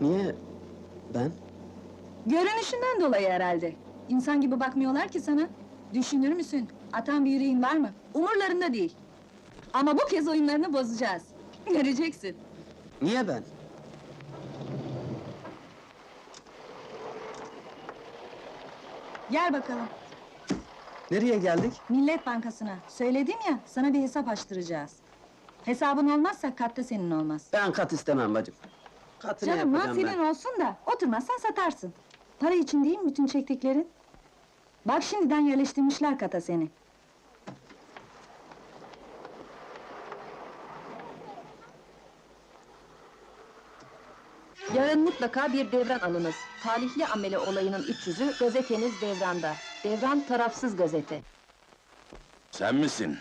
Niye ben? Görünüşünden dolayı herhalde. İnsan gibi bakmıyorlar ki sana. Düşünür müsün? Atan bir yüreğin var mı? Umurlarında değil. Ama bu kez oyunlarını bozacağız. Göreceksin. Niye ben? Gel bakalım. Nereye geldik? Millet Bankası'na. Söyledim ya, sana bir hesap açtıracağız. Hesabın olmazsa katta senin olmaz. Ben kat istemem bacım. Katı ne Canım mal yapacağım senin ben? olsun da, oturmazsan satarsın. Para için değil mi bütün çektiklerin? Bak şimdiden yerleştirmişler kata seni. Yarın mutlaka bir devran alınız. Talihli amele olayının iç yüzü gazeteniz devranda. Devran tarafsız gazete. Sen misin?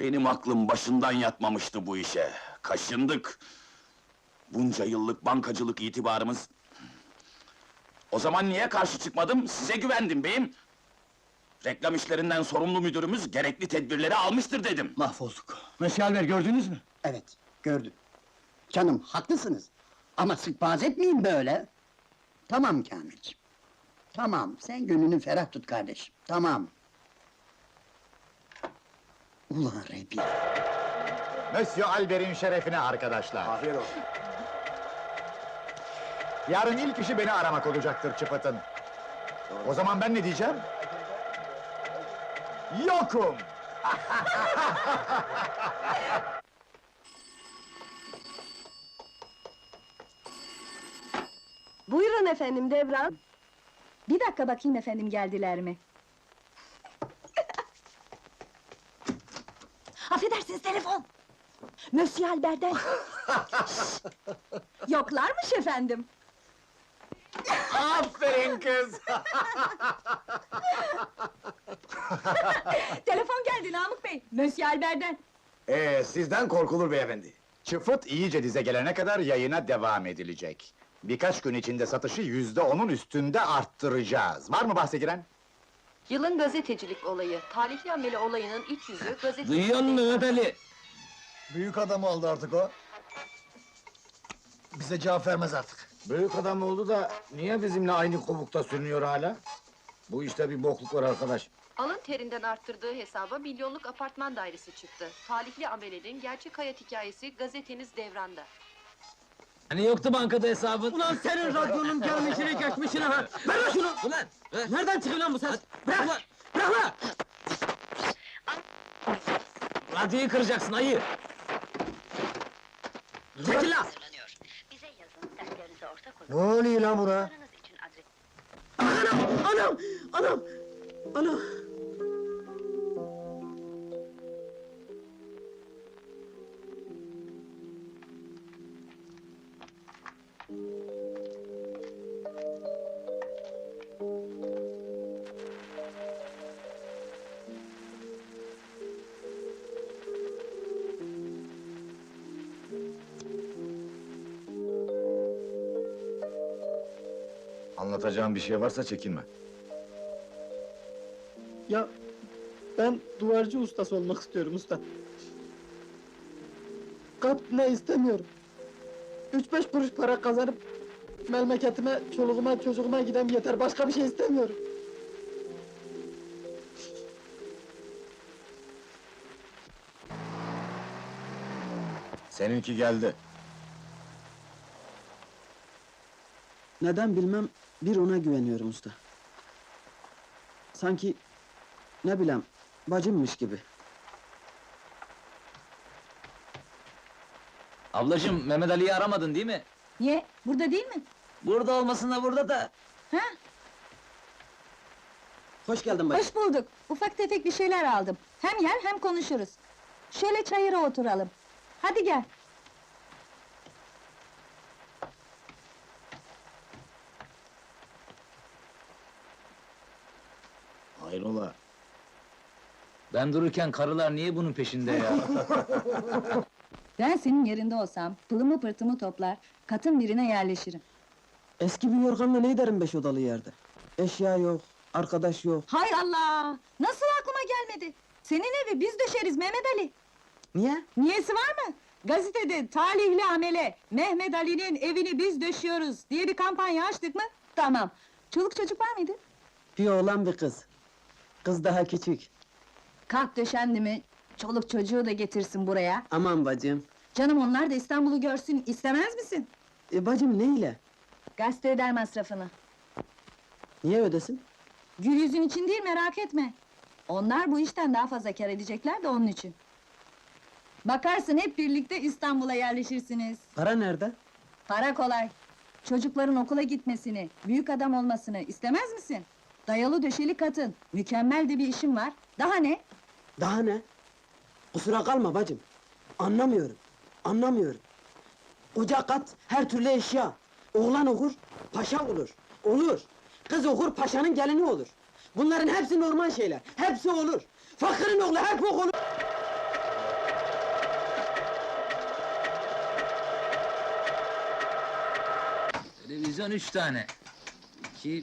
Benim aklım başından yatmamıştı bu işe. Kaşındık. Bunca yıllık bankacılık itibarımız... O zaman niye karşı çıkmadım? Size güvendim beyim. Reklam işlerinden sorumlu müdürümüz gerekli tedbirleri almıştır dedim. Mahvolduk. Monsieur Albert gördünüz mü? Evet, gördüm. Canım, haklısınız. Ama sıkbaz etmeyin böyle. Tamam Kamilciğim. Tamam, sen gönlünü ferah tut kardeşim. Tamam. Ulan Rebi, Monsieur Albert'in şerefine arkadaşlar. Afiyet olsun. Yarın ilk işi beni aramak olacaktır Çıpıt'ın. O zaman ben ne diyeceğim? Yokum! Buyurun efendim devran. Bir dakika bakayım efendim geldiler mi? Affedersiniz telefon! Monsieur Albert'den! Yoklarmış efendim! Aferin kız! Telefon geldi Namık Bey, Monsieur Albert'den! Ee, sizden korkulur beyefendi. Çıfıt iyice dize gelene kadar yayına devam edilecek. Birkaç gün içinde satışı yüzde onun üstünde arttıracağız. Var mı bahse giren? Yılın gazetecilik olayı. Talihli amele olayının iç yüzü gazete... Duyuyor musun Ali? Büyük adam oldu artık o. Bize cevap vermez artık. Büyük adam oldu da niye bizimle aynı kovukta sürünüyor hala? Bu işte bir bokluk var arkadaş. Alın terinden arttırdığı hesaba milyonluk apartman dairesi çıktı. Talihli amelenin gerçek hayat hikayesi gazeteniz devranda. Hani yoktu bankada hesabın? Ulan senin radyonun gelmişini geçmişini ha! Ver lan şunu! Ulan! Nereden çıkıyor lan bu ses? Bırak lan! Bırak lan! Radyoyu kıracaksın ayı! Çekil lan! Ne oluyor lan adres... Anam! Anam! Anam! Anam! Anlatacağım bir şey varsa çekinme. Ya ben duvarcı ustası olmak istiyorum usta. Kat ne istemiyorum. Üç beş kuruş para kazanıp memleketime, çoluğuma, çocuğuma gidem yeter. Başka bir şey istemiyorum. Seninki geldi. Neden bilmem, bir ona güveniyorum usta. Sanki, ne bileyim, bacımmış gibi. Ablacığım Mehmet Ali'yi aramadın değil mi? Niye? Burada değil mi? Burada olmasına burada da. Ha? Hoş geldin bacım. Hoş bulduk. Ufak tefek bir şeyler aldım. Hem yer hem konuşuruz. Şöyle çayıra oturalım. Hadi gel. Ben dururken karılar niye bunun peşinde ya? Ben senin yerinde olsam, pılımı pırtımı toplar, katın birine yerleşirim. Eski bir yorganla ne ederim beş odalı yerde? Eşya yok, arkadaş yok. Hay Allah! Nasıl aklıma gelmedi? Senin evi biz döşeriz Mehmet Ali. Niye? Niyesi var mı? Gazetede talihli amele Mehmet Ali'nin evini biz döşüyoruz diye bir kampanya açtık mı? Tamam. Çoluk çocuk var mıydı? Bir oğlan bir kız. Kız daha küçük. Kalk döşendi mi? Çoluk çocuğu da getirsin buraya. Aman bacım. Canım onlar da İstanbul'u görsün istemez misin? E bacım neyle? Gazete eder masrafını. Niye ödesin? Gül yüzün için değil merak etme. Onlar bu işten daha fazla kar edecekler de onun için. Bakarsın hep birlikte İstanbul'a yerleşirsiniz. Para nerede? Para kolay. Çocukların okula gitmesini, büyük adam olmasını istemez misin? Dayalı döşeli katın, mükemmel de bir işim var. Daha ne? Daha ne? Kusura kalma bacım. Anlamıyorum. Anlamıyorum. Ocak kat, her türlü eşya. Oğlan okur, paşa olur. Olur. Kız okur, paşanın gelini olur. Bunların hepsi normal şeyler. Hepsi olur. Fakirin oğlu hep olur. Televizyon üç tane. İki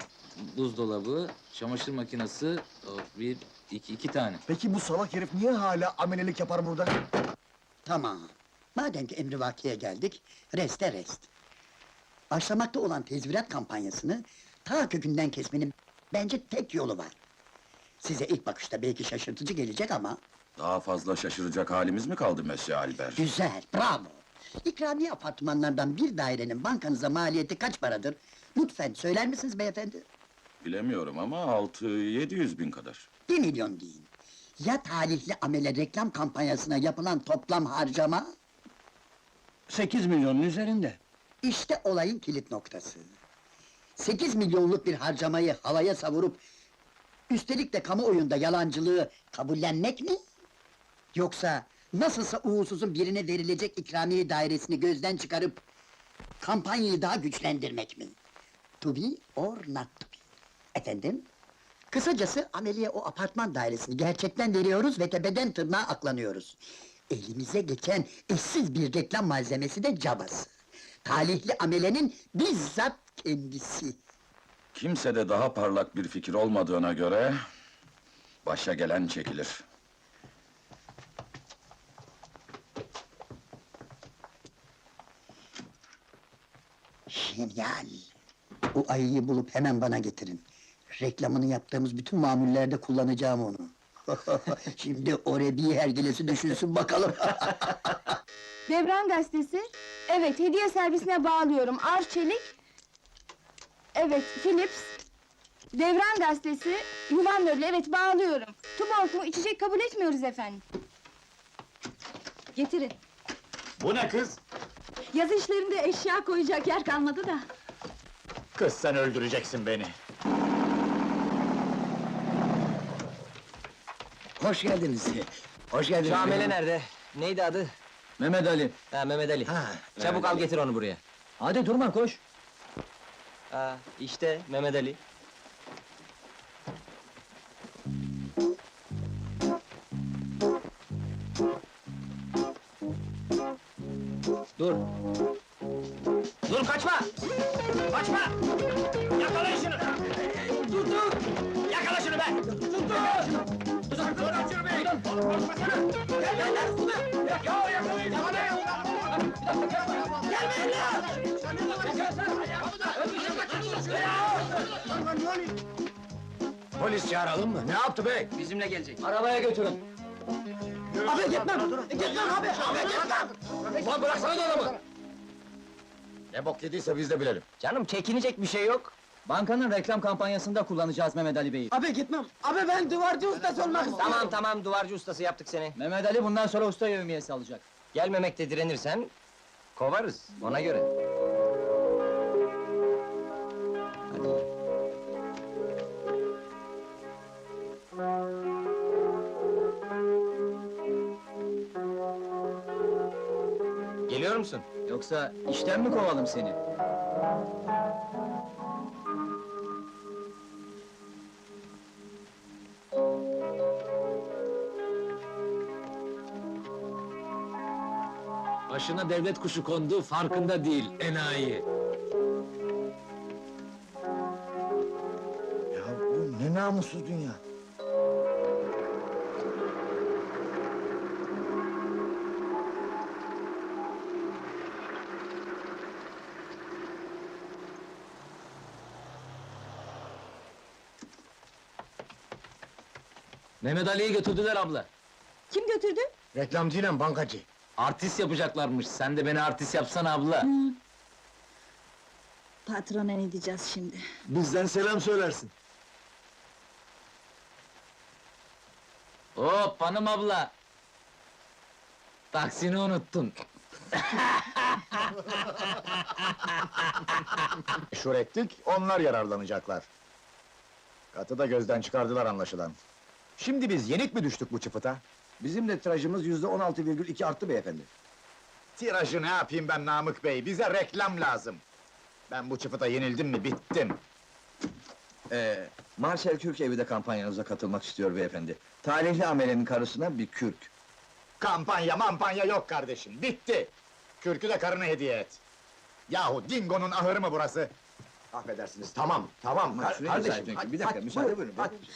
buzdolabı, çamaşır makinesi, o, bir, iki, iki tane. Peki bu salak herif niye hala amelelik yapar burada? Tamam. Madem ki emrivakiye geldik, reste rest. Başlamakta olan tezvirat kampanyasını ta kökünden kesmenin bence tek yolu var. Size ilk bakışta belki şaşırtıcı gelecek ama Daha fazla şaşıracak halimiz mi kaldı Mesih Albert? güzel, bravo. İkramiye apartmanlardan bir dairenin bankanıza maliyeti kaç paradır? Lütfen söyler misiniz beyefendi? Bilemiyorum ama altı, yedi yüz bin kadar. Bir milyon deyin. Ya talihli amele reklam kampanyasına yapılan toplam harcama? 8 milyonun üzerinde. İşte olayın kilit noktası. 8 milyonluk bir harcamayı havaya savurup... ...üstelik de kamuoyunda yalancılığı kabullenmek mi? Yoksa nasılsa uğursuzun birine verilecek ikramiye dairesini gözden çıkarıp... ...kampanyayı daha güçlendirmek mi? To be or not to be? Efendim? Kısacası ameliye o apartman dairesini gerçekten veriyoruz ve tepeden tırnağa aklanıyoruz. Elimize geçen eşsiz bir reklam malzemesi de cabası. Talihli amelenin bizzat kendisi. Kimsede daha parlak bir fikir olmadığına göre... ...başa gelen çekilir. Genial! Bu ayıyı bulup hemen bana getirin. Reklamını yaptığımız bütün mamullerde kullanacağım onu. Şimdi o rebi hergilesi düşünsün bakalım. Devran gazetesi. Evet, hediye servisine bağlıyorum. Arçelik. Evet, Philips. Devran gazetesi. Yuvan möble, evet bağlıyorum. Tuborg mu, içecek kabul etmiyoruz efendim. Getirin. Bu ne kız? Yazı işlerinde eşya koyacak yer kalmadı da. Kız sen öldüreceksin beni. Hoş geldiniz. Hoş geldiniz. Şamile nerede? Neydi adı? Mehmet Ali. Ha Mehmet Ali. Ha, Çabuk al getir onu buraya. Hadi durma koş. Ha işte Mehmet Ali. Dur. Dur kaçma! Kaçma! Yakalayın şunu! Dur dur! Yakala şunu be! Dur! Dur Polis çağıralım mı? Ne yaptı bey? Bizimle gelecek. Arabaya götürün. Abi gitmem! Gitmem abi! Abi gitmem! Ulan bıraksana da adamı! Ne bok yediyse biz de bilelim. Canım çekinecek bir şey yok. Bankanın reklam kampanyasında kullanacağız Mehmet Ali Bey'i. Abi gitmem. Abi ben duvarcı ustası olmak istiyorum. Tamam tamam duvarcı ustası yaptık seni. Mehmet Ali bundan sonra usta yevmiyesi alacak. Gelmemekte direnirsen kovarız ona göre. Geliyor musun? Yoksa işten mi kovalım seni? başına devlet kuşu kondu farkında değil enayi. Ya bu ne namussuz dünya. Mehmet Ali'yi götürdüler abla. Kim götürdü? Reklamcıyla bankacı. Artist yapacaklarmış. Sen de beni artist yapsana abla. Patrona ne diyeceğiz şimdi? Bizden selam söylersin. Hop hanım abla. Taksini unuttun. Meşhur ettik, onlar yararlanacaklar. Katı da gözden çıkardılar anlaşılan. Şimdi biz yenik mi düştük bu çıfıta? Bizim de tirajımız yüzde on altı virgül iki arttı beyefendi. Tirajı ne yapayım ben Namık Bey, bize reklam lazım. Ben bu çıfıta yenildim mi bittim. Ee, Marcel Kürk evi de kampanyanıza katılmak istiyor beyefendi. Talihli amelenin karısına bir kürk. Kampanya mampanya yok kardeşim, bitti! Kürkü de karına hediye et. Yahu Dingo'nun ahırı mı burası? Affedersiniz, tamam, tamam. kardeşim, bir dakika, müsaade buyurun. Hatırladım!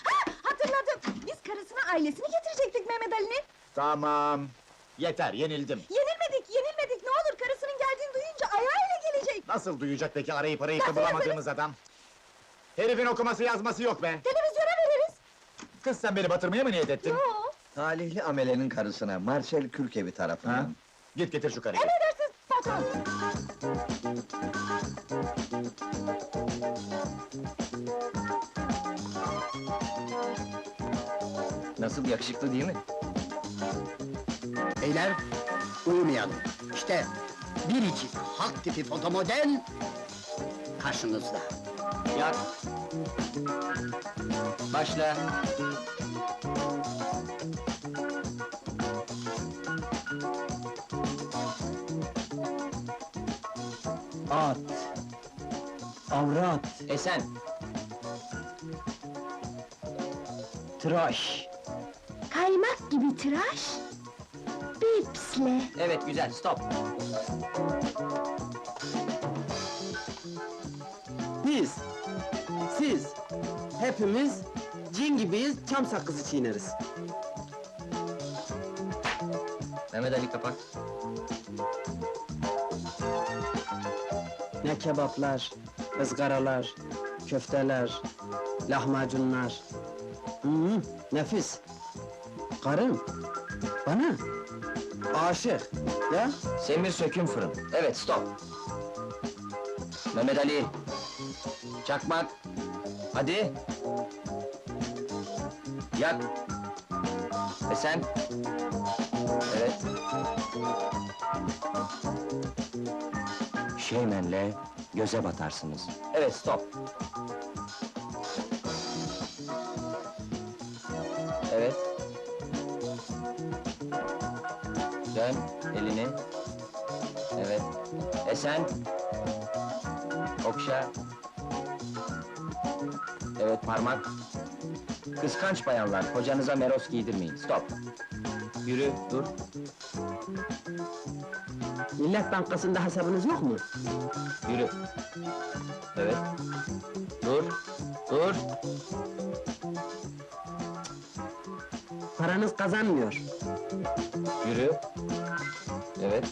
Karısını, ailesini getirecektik Mehmet Ali'nin! Tamam, yeter, yenildim. Yenilmedik, yenilmedik! Ne olur karısının geldiğini duyunca ayağıyla gelecek! Nasıl duyacak peki arayıp arayıp da bulamadığımız adam? Herifin okuması yazması yok be! Televizyona veririz! Kız sen beni batırmaya mı niyet ettin? Oo, Talihli amelenin karısına Marcel Kürk evi tarafından. Ha? Git getir şu karıyı. emredersiniz patron! Nasıl yakışıklı değil mi? Beyler, uyumayalım. İşte biricik halk tipi fotomodel karşınızda. Yak. Başla. At. Avrat. Esen. Tıraş. Gibi tıraş, bipsle. Evet güzel stop. Biz, siz, hepimiz cin gibiyiz, çam sakızı çiğneriz. Mehmet Ali kapak. Ne kebaplar, ızgaralar, köfteler, lahmacunlar. Hmm, nefis. Karım, bana aşık. Ya, Semir söküm fırın. Evet stop. Mehmet Ali. Çakmak. Hadi. Yak. Esen. Evet. Şeymenle göze batarsınız. Evet stop. Evet. Esen. Okşa. Evet parmak. Kıskanç bayanlar, kocanıza meros giydirmeyin. Stop. Yürü, dur. Millet Bankası'nda hesabınız yok mu? Yürü. Evet. Dur. Dur. Paranız kazanmıyor. Yürü. Evet.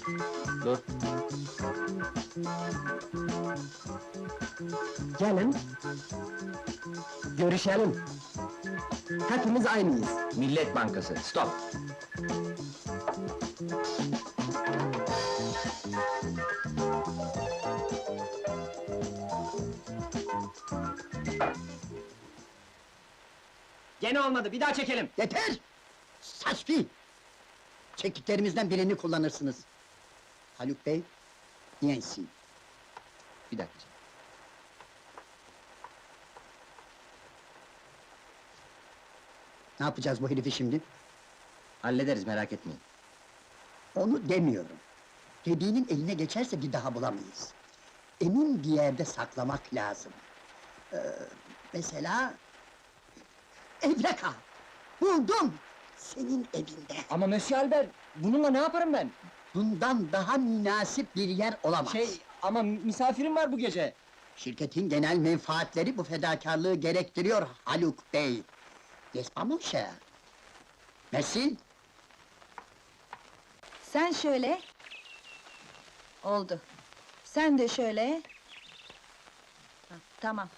Dur. Gelin, görüşelim. Hepimiz aynıyız. Millet Bankası. Stop. Gene olmadı. Bir daha çekelim. Yeter! Saçfi! Çektiklerimizden birini kullanırsınız. Haluk Bey, Yensi. Bir dakika. Ne yapacağız bu herifi şimdi? Hallederiz merak etmeyin. Onu demiyorum. Dediğinin eline geçerse bir daha bulamayız. Emin bir yerde saklamak lazım. Ee, mesela... Evreka! Buldum! Senin evinde. Ama Monsieur Albert, bununla ne yaparım ben? Bundan daha münasip bir yer olamaz. Şey, ama misafirim var bu gece. Şirketin genel menfaatleri bu fedakarlığı gerektiriyor Haluk Bey. Mon cher? Merci. Sen şöyle... Oldu. Sen de şöyle... Ha, tamam.